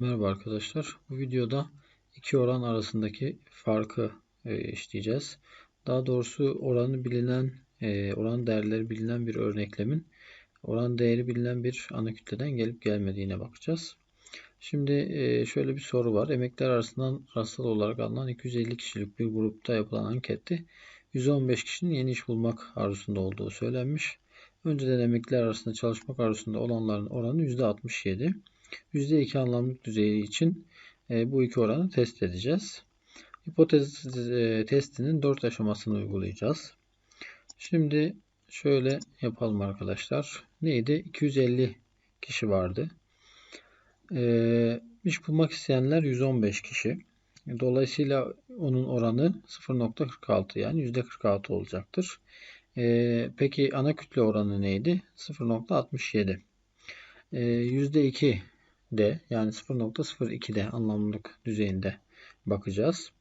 Merhaba arkadaşlar. Bu videoda iki oran arasındaki farkı e, işleyeceğiz. Daha doğrusu oranı bilinen, e, oran değerleri bilinen bir örneklemin oran değeri bilinen bir ana kütleden gelip gelmediğine bakacağız. Şimdi e, şöyle bir soru var. Emekler arasından rastsal olarak alınan 250 kişilik bir grupta yapılan ankette 115 kişinin yeni iş bulmak arzusunda olduğu söylenmiş. Önceden emekliler arasında çalışmak arzusunda olanların oranı %67. %2 anlamlık düzeyi için e, bu iki oranı test edeceğiz. Hipotez e, testinin 4 aşamasını uygulayacağız. Şimdi şöyle yapalım arkadaşlar. Neydi? 250 kişi vardı. E, iş bulmak isteyenler 115 kişi. Dolayısıyla onun oranı 0.46 yani %46 olacaktır. E, peki ana kütle oranı neydi? 0.67. E, %2 de yani 0.02'de anlamlılık düzeyinde bakacağız.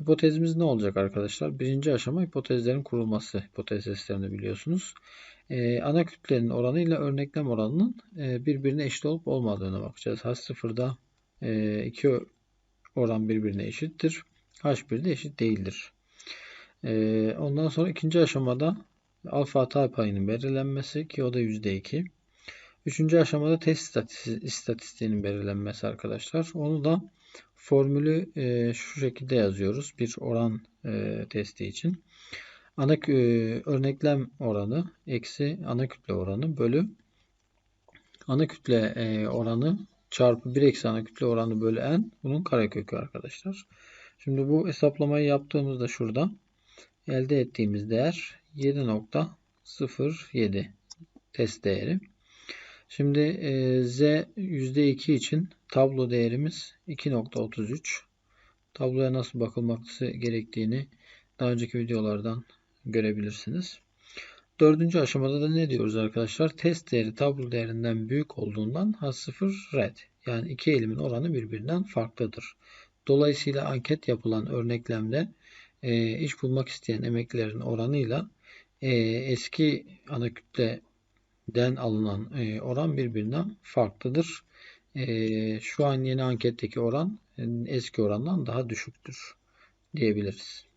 Hipotezimiz ne olacak arkadaşlar? Birinci aşama hipotezlerin kurulması. Hipotez testlerini biliyorsunuz. Ee, ana kütlenin oranı ile örneklem oranının e, birbirine eşit olup olmadığına bakacağız. H0'da e, iki oran birbirine eşittir. H1 de eşit değildir. E, ondan sonra ikinci aşamada alfa hata payının belirlenmesi ki o da %2. Üçüncü aşamada test istatistiğinin belirlenmesi arkadaşlar. Onu da formülü e, şu şekilde yazıyoruz. Bir oran e, testi için. Ana e, örneklem oranı eksi ana kütle oranı bölü ana kütle oranı çarpı 1 eksi ana kütle oranı bölü n bunun karekökü arkadaşlar. Şimdi bu hesaplamayı yaptığımızda şurada elde ettiğimiz değer 7.07 test değeri. Şimdi e, Z %2 için tablo değerimiz 2.33. Tabloya nasıl bakılması gerektiğini daha önceki videolardan görebilirsiniz. Dördüncü aşamada da ne diyoruz arkadaşlar? Test değeri tablo değerinden büyük olduğundan H0 red. Yani iki elimin oranı birbirinden farklıdır. Dolayısıyla anket yapılan örneklemde e, iş bulmak isteyen emeklilerin oranıyla e, eski ana kütle den alınan e, oran birbirinden farklıdır. E, şu an yeni anketteki oran e, eski orandan daha düşüktür diyebiliriz.